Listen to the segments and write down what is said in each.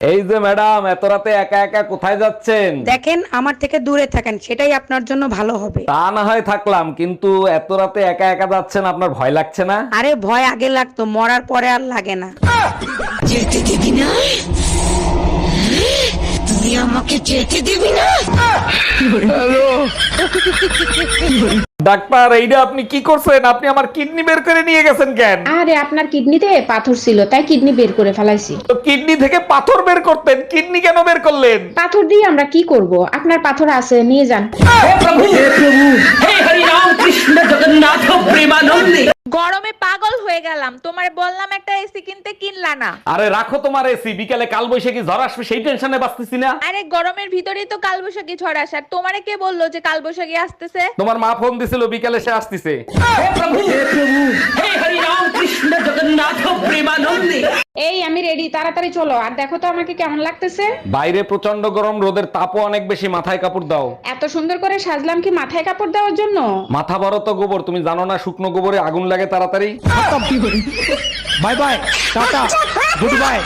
এই যে ম্যাডাম এত রাতে একা একা কোথায় যাচ্ছেন? দেখেন আমার থেকে দূরে থাকেন সেটাই আপনার জন্য ভালো হবে। তা না হয় থাকলাম কিন্তু এত রাতে একা একা যাচ্ছেন আপনার ভয় লাগছে না? আরে ভয় আগে লাগতো মরার পরে আর লাগে না। ডাক্তার এইটা আপনি কি করছেন? আপনি আমার কিডনি বের করে নিয়ে গেছেন কেন? আরে আপনার কিডনিতে পাথর ছিল তাই কিডনি বের করে ফেলাইছি। তো কিডনি থেকে পাথর বের করতেন? কিডনি কেন বের করলেন? পাথর দিয়ে আমরা কি করব? আপনার পাথর আছে নিয়ে যান। গরমে পাগল হয়ে গেলাম। তোমার বললাম একটা এসি কিনতে কিনলা না। আরে রাখো তোমার এসি বিকালে কাল বৈশাখী ঝড় আসবে সেই টেনশনে বাঁচতেছি না। আরে গরমের ভিতরেই তো কালবৈশাখী ঝড় আসার তোমারে কে বলল যে কালবৈশাখী আসতেছে? তোমার মা ফোন দিছিল বিকেলে সে আসতেছে। এই আমি রেডি তাড়াতাড়ি চলো। আর দেখো তো আমাকে কেমন লাগতেছে। বাইরে প্রচণ্ড গরম রোদের তাপও অনেক বেশি মাথায় কাপড় দাও। এত সুন্দর করে সাজলাম কি মাথায় কাপড় দেওয়ার জন্য? মাথা বড় তো গোবর তুমি জানো না শুকনো গোবরে আগুন লাগে তাড়াতাড়ি? Bye bye tata goodbye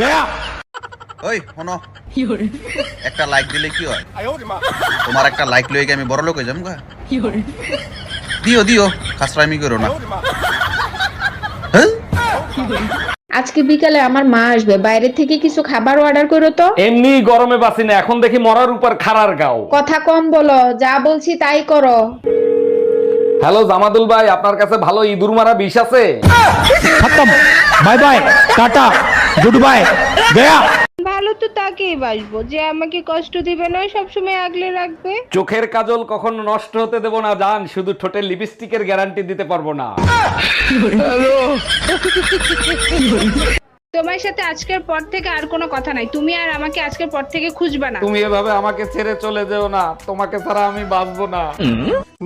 গয়া ওই শোনো। একটা লাইক দিলে কি হয়? তোমার একটা লাইক লইকে আমি বড় লোক হয়ে যাব। দিও দিও খাসরামি করো না। হ্যাঁ? আজকে বিকালে আমার মা আসবে বাইরে থেকে কিছু খাবার অর্ডার করো তো। এমনি গরমে বাসি না এখন দেখি মরার উপর খারার গাও। কথা কম বলো যা বলছি তাই করো। হ্যালো জামাদুল ভাই আপনার কাছে ভালো ইঁদুর মারা বিষ আছে? খতম bye bye tata goodbye গয়া তাকেই বাসবো। যে আমাকে কষ্ট দিবে না সবসময় আগলে রাখবে। চোখের কাজল কখনো নষ্ট হতে দেব না জান শুধু ঠোঁটের লিপস্টিকের গ্যারান্টি দিতে পারব না। তোমার সাথে আজকের পর থেকে আর কোনো কথা নাই। তুমি আর আমাকে আজকের পর থেকে খুঁজবা না। তুমি এভাবে আমাকে ছেড়ে চলে যেও না তোমাকে ছাড়া আমি বাঁচবো না।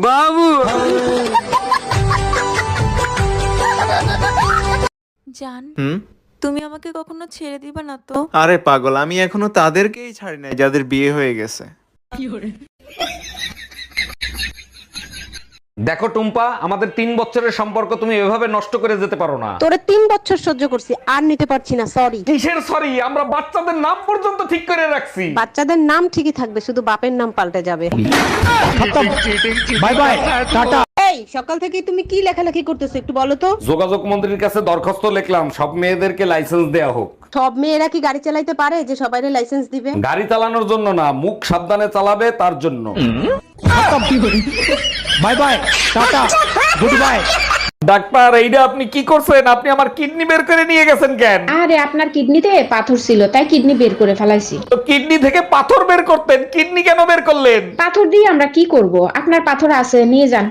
বাবু! জান হুম? তুমি আমাকে কখনো ছেড়ে দিবা না তো? আরে পাগল আমি এখনও তাদেরকেই ছাড়ি নাই যাদের বিয়ে হয়ে গেছে। দেখো টুম্পা আমাদের তিন বছরের সম্পর্ক তুমি এভাবে নষ্ট করে যেতে পারো না। তোরে তিন বছর সহ্য করছি আর নিতে পারছি না সরি কিসের সরি আমরা বাচ্চাদের নাম পর্যন্ত ঠিক করে রাখছি। বাচ্চাদের নাম ঠিকই থাকবে শুধু বাপের নাম পাল্টে যাবে। বাই বাই টাটা এই সকাল থেকে তুমি কি লেখালেখি করতেছো একটু বলো তো। যোগাযোগ মন্ত্রীর কাছে দরখাস্ত লিখলাম সব মেয়েদেরকে লাইসেন্স দেয়া হোক। সব মেয়েরা কি গাড়ি চালাইতে পারে যে সবাইরে লাইসেন্স দিবে? গাড়ি চালানোর জন্য না মুখ সাবধানে চালাবে তার জন্য। Bye bye tata goodbye ডাক্তার এইটা আপনি কি করছেন? আপনি আমার কিডনি বের করে নিয়ে গেছেন কেন? আরে আপনার কিডনিতে পাথর ছিল তাই কিডনি বের করে ফেলাইছি। তো কিডনি থেকে পাথর বের করতেন কিডনি কেন বের করলেন? পাথর দিয়ে আমরা কি করব? আপনার পাথর আছে নিয়ে যান।